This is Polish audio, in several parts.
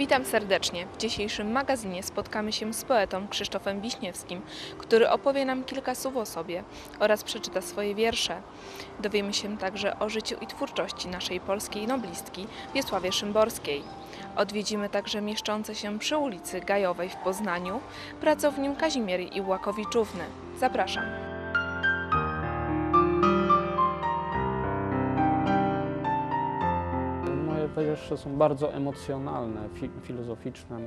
Witam serdecznie. W dzisiejszym magazynie spotkamy się z poetą Krzysztofem Wiśniewskim, który opowie nam kilka słów o sobie oraz przeczyta swoje wiersze. Dowiemy się także o życiu i twórczości naszej polskiej noblistki Wiesławie Szymborskiej. Odwiedzimy także mieszczące się przy ulicy Gajowej w Poznaniu pracownię Kazimiery Iłakowiczówny. Zapraszam. Wiersze są bardzo emocjonalne, fi filozoficzne.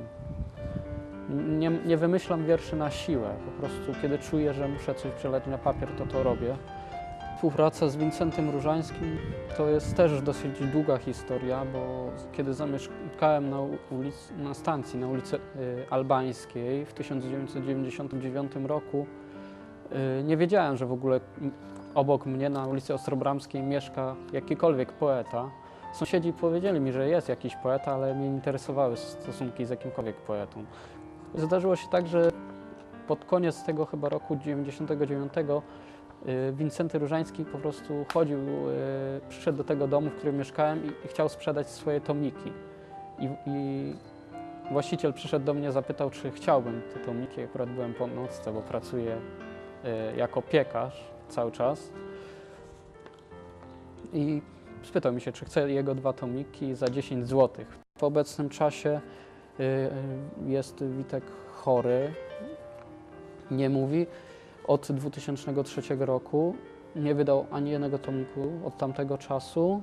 Nie, nie wymyślam wierszy na siłę. Po prostu kiedy czuję, że muszę coś przelać na papier, to to robię. Współpraca z Wincentym Różańskim to jest też dosyć długa historia, bo kiedy zamieszkałem na, na stacji na ulicy y, Albańskiej w 1999 roku, y, nie wiedziałem, że w ogóle obok mnie na ulicy Ostrobramskiej mieszka jakikolwiek poeta. Sąsiedzi powiedzieli mi, że jest jakiś poeta, ale mnie nie interesowały stosunki z jakimkolwiek poetą. Zdarzyło się tak, że pod koniec tego chyba roku 99 y, Wincenty Różański po prostu chodził, y, przyszedł do tego domu, w którym mieszkałem i, i chciał sprzedać swoje tomiki. I, I właściciel przyszedł do mnie, zapytał, czy chciałbym te tomiki. Akurat byłem po nocce, bo pracuję y, jako piekarz cały czas. I spytał mi się, czy chcę jego dwa tomiki za 10 zł. W obecnym czasie y, y, jest Witek chory, nie mówi. Od 2003 roku nie wydał ani jednego tomiku od tamtego czasu,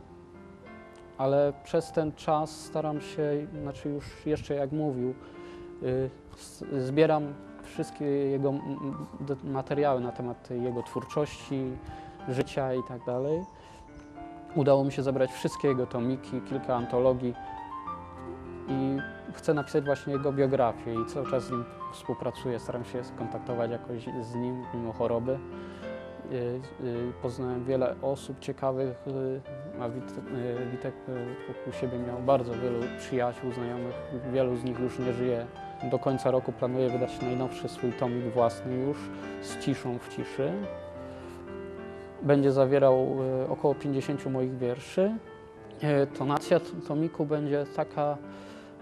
ale przez ten czas staram się, znaczy już jeszcze jak mówił, y, zbieram wszystkie jego materiały na temat jego twórczości, życia i tak dalej. Udało mi się zebrać wszystkie jego tomiki, kilka antologii i chcę napisać właśnie jego biografię i cały czas z nim współpracuję, staram się skontaktować jakoś z nim mimo choroby. Y, y, Poznałem wiele osób ciekawych, y, a Wit, Witek wokół siebie miał bardzo wielu przyjaciół, znajomych, wielu z nich już nie żyje. Do końca roku planuję wydać najnowszy swój tomik własny już z ciszą w ciszy. Będzie zawierał y, około 50 moich wierszy. Y, Tonacja tomiku będzie taka,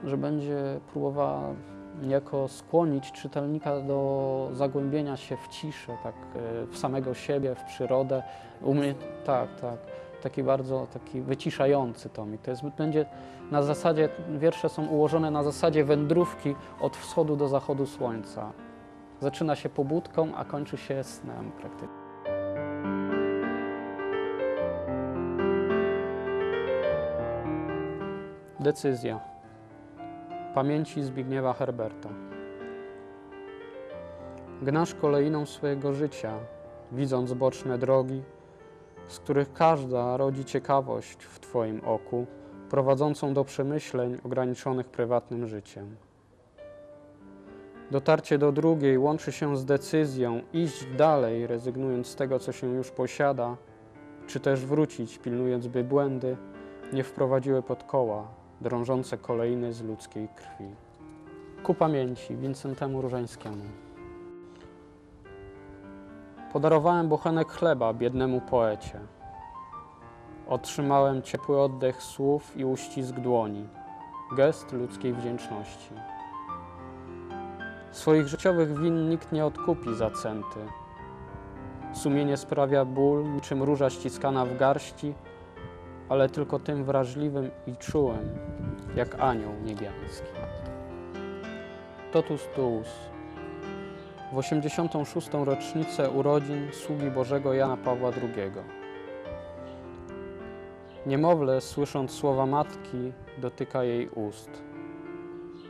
że będzie próbowała niejako skłonić czytelnika do zagłębienia się w ciszę, tak y, w samego siebie, w przyrodę. U mnie, tak, tak. Taki bardzo taki wyciszający tomik. To jest, będzie na zasadzie, wiersze są ułożone na zasadzie wędrówki od wschodu do zachodu słońca. Zaczyna się pobudką, a kończy się snem praktycznie. Decyzja. Pamięci Zbigniewa Herberta. Gnasz kolejną swojego życia, widząc boczne drogi, z których każda rodzi ciekawość w Twoim oku, prowadzącą do przemyśleń ograniczonych prywatnym życiem. Dotarcie do drugiej łączy się z decyzją iść dalej, rezygnując z tego, co się już posiada, czy też wrócić, pilnując, by błędy nie wprowadziły pod koła drążące kolejny z ludzkiej krwi. Ku pamięci Wincentemu Różańskiemu. Podarowałem bochenek chleba biednemu poecie. Otrzymałem ciepły oddech słów i uścisk dłoni, gest ludzkiej wdzięczności. Swoich życiowych win nikt nie odkupi za centy. Sumienie sprawia ból, niczym róża ściskana w garści, ale tylko tym wrażliwym i czułym, jak anioł niebiański. Totus tuus. W 86. rocznicę urodzin sługi Bożego Jana Pawła II. Niemowlę, słysząc słowa matki, dotyka jej ust.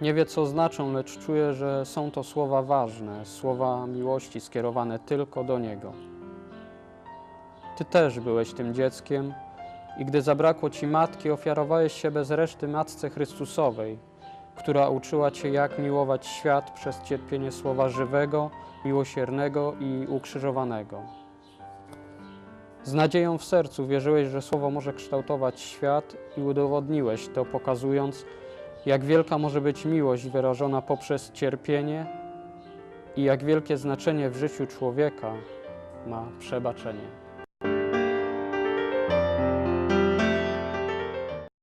Nie wie, co znaczą, lecz czuje, że są to słowa ważne, słowa miłości skierowane tylko do Niego. Ty też byłeś tym dzieckiem, i gdy zabrakło ci matki, ofiarowałeś się bez reszty Matce Chrystusowej, która uczyła cię, jak miłować świat przez cierpienie słowa żywego, miłosiernego i ukrzyżowanego. Z nadzieją w sercu wierzyłeś, że słowo może kształtować świat i udowodniłeś to, pokazując, jak wielka może być miłość wyrażona poprzez cierpienie i jak wielkie znaczenie w życiu człowieka ma przebaczenie.